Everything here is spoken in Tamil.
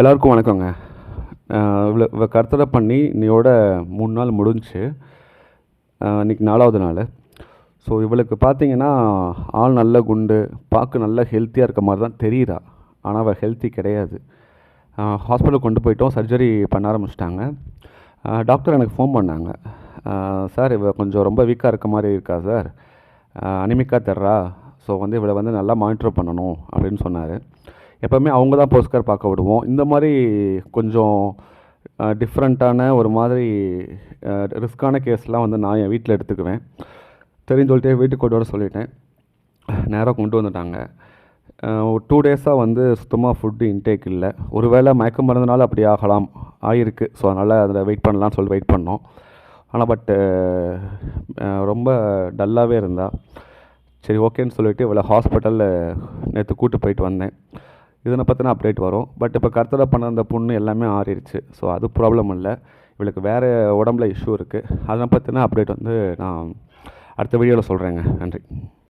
எல்லாருக்கும் வணக்கங்க. இவ்வளோ இவ கருத்தடை பண்ணி இன்னையோட மூணு நாள் முடிஞ்சுச்சு இன்றைக்கி நாலாவது நாள். ஸோ இவளுக்கு பார்த்தீங்கன்னா ஆள் நல்ல குண்டு பார்க்க நல்ல ஹெல்த்தியாக இருக்க மாதிரி தான் தெரியுறா. ஆனால் அவள் ஹெல்த்தி கிடையாது. ஹாஸ்பிட்டல் கொண்டு போயிட்டோம். சர்ஜரி பண்ண ஆரம்பிச்சிட்டாங்க. டாக்டர் எனக்கு ஃபோன் பண்ணாங்க. சார் இவ கொஞ்சம் ரொம்ப வீக்காக இருக்க மாதிரி இருக்கா சார் அனிமிக்காக தர்றா? ஸோ வந்து இவளை வந்து நல்லா மானிட்டர் பண்ணணும் அப்படின்னு சொன்னார். எப்போவுமே அவங்க தான் போஸ்ட்கார் பார்க்க விடுவோம். இந்த மாதிரி கொஞ்சம் டிஃப்ரெண்ட்டான ஒரு மாதிரி ரிஸ்க்கான கேஸ்லாம் வந்து நான் என் வீட்டில் எடுத்துக்குவேன். தெரிஞ்சு சொல்லிட்டு வீட்டுக்கு கொண்டு வர சொல்லிட்டேன். நேராக கொண்டு வந்துட்டாங்க. ஒரு டூ டேஸாக வந்து சுத்தமாக ஃபுட்டு இன்டேக் இல்லை. ஒரு வேளை மயக்க மருந்துனால அப்படி ஆகலாம் ஆகிருக்கு ஸோ அதனால் அதில் வெயிட் பண்ணலாம்னு சொல்லி வெயிட் பண்ணோம். ஆனால் பட்டு ரொம்ப டல்லாகவே இருந்தா சரி ஓகேன்னு சொல்லிவிட்டு இவளை ஹாஸ்பிட்டலில் நேற்று கூட்டு போயிட்டு வந்தேன். இதனை பற்றின அப்டேட் வரும். பட் இப்போ கர்த்தரை பண்ண அந்த புண்ணு எல்லாமே ஆறிடுச்சு ஸோ அது ப்ராப்ளம் இல்லை. இவளுக்கு வேறு உடம்புல இஷ்யூ இருக்குது அதனை பற்றின அப்டேட் வந்து நான் அடுத்த வீடியோவில் சொல்கிறேங்க நன்றி.